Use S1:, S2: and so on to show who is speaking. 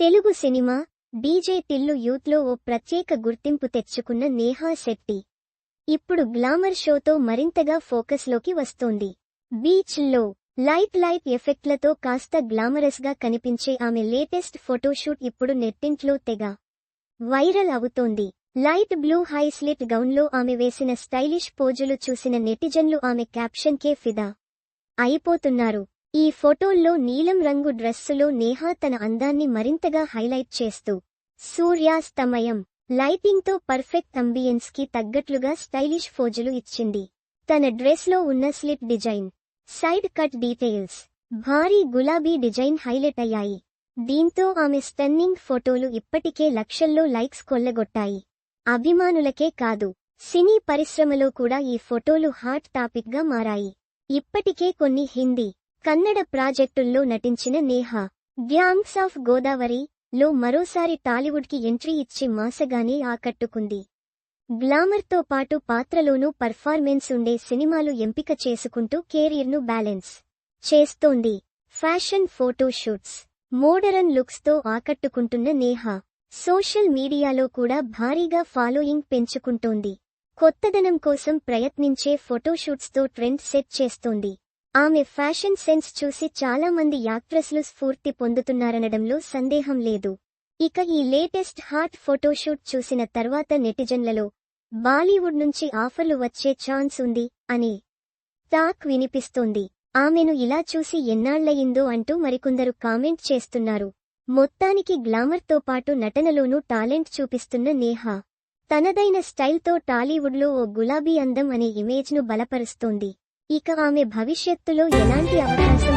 S1: Telugu cinema DJ Tillu యూత్లో ఓ ప్రత్యేక గుర్తింపు తెచ్చుకున్న నేహా శెట్టి. ఇప్పుడు గ్లామర్ షోతో మరింతగా ఫోకస్లోకి వస్తోంది. బీచ్లో లైట్ లైట్ ఎఫెక్ట్లతో కాస్త గ్లామరస్గా కనిపించే ఆమె లేటెస్ట్ ఫోటోషూట్ ఇప్పుడు నెట్టింట్లో తెగ వైరల్ అవుతోంది. లైట్ బ్లూ హై స్లిట్ గౌన్లో ఆమె వేసిన స్టైలిష్ పోజులు చూసిన నెటిజన్లు ఆమె క్యాప్షన్కే ఫిదా అయిపోతున్నారు. ఈ ఫోటోల్లో నీలం రంగు డ్రెస్సులో నేహా తన అందాన్ని మరింతగా హైలైట్ చేస్తూ సూర్యాస్తమయం లైటింగ్తో పర్ఫెక్ట్ అంబియన్స్కి తగ్గట్లుగా స్టైలిష్ ఫోజులు ఇచ్చింది. తన డ్రెస్లో ఉన్న slip design side cut details భారీ గులాబీ డిజైన్ హైలైట్ అయ్యాయి. దీంతో ఆమె స్టన్నింగ్ ఫోటోలు ఇప్పటికే లక్షల్లో లైక్స్ కొల్లగొట్టాయి. అభిమానులకే కాదు సినీ పరిశ్రమలో కూడా ఈ ఫోటోలు హాట్ టాపిక్గా మారాయి. ఇప్పటికే కొన్ని హిందీ కన్నడ ప్రాజెక్టుల్లో నటించిన నేహా గ్యాంగ్స్ ఆఫ్ గోదావరి లో మరోసారి టాలీవుడ్కి ఎంట్రీ ఇచ్చి మాసగానే ఆకట్టుకుంది. గ్లామర్తో పాటు పాత్రలోనూ పర్ఫార్మెన్స్ ఉండే సినిమాలు ఎంపిక చేసుకుంటూ కెరీర్ను బ్యాలెన్స్ చేస్తోంది. ఫ్యాషన్ ఫోటోషూట్స్ మోడరన్ లుక్స్తో ఆకట్టుకుంటున్న నేహా సోషల్ మీడియాలో కూడా భారీగా ఫాలోయింగ్ పెంచుకుంటోంది. కొత్తదనం కోసం ప్రయత్నించే ఫోటోషూట్స్తో ట్రెండ్ సెట్ చేస్తోంది. ఆమె ఫ్యాషన్ సెన్స్ చూసి చాలా మంది యాక్ట్రెస్లు స్ఫూర్తి పొందుతున్నారనడంలో సందేహం లేదు. ఇక ఈ లేటెస్ట్ హాట్ ఫోటోషూట్ చూసిన తర్వాత నెటిజన్లలో బాలీవుడ్ నుంచి ఆఫర్లు వచ్చే ఛాన్స్ ఉంది అని టాక్ వినిపిస్తోంది. ఆమెను ఇలా చూసి ఎన్నాళ్ళయిందో అంటూ మరికొందరు కామెంట్ చేస్తున్నారు. మొత్తానికి గ్లామర్తో పాటు నటనలోనూ టాలెంట్ చూపిస్తున్న నేహా. తనదైన స్టైల్తో టాలీవుడ్లో ఓ గులాబీ అందం అనే ఇమేజ్ను బలపరుస్తోంది. ఇక ఆమె భవిష్యత్తులో ఎలాంటి అవకాశం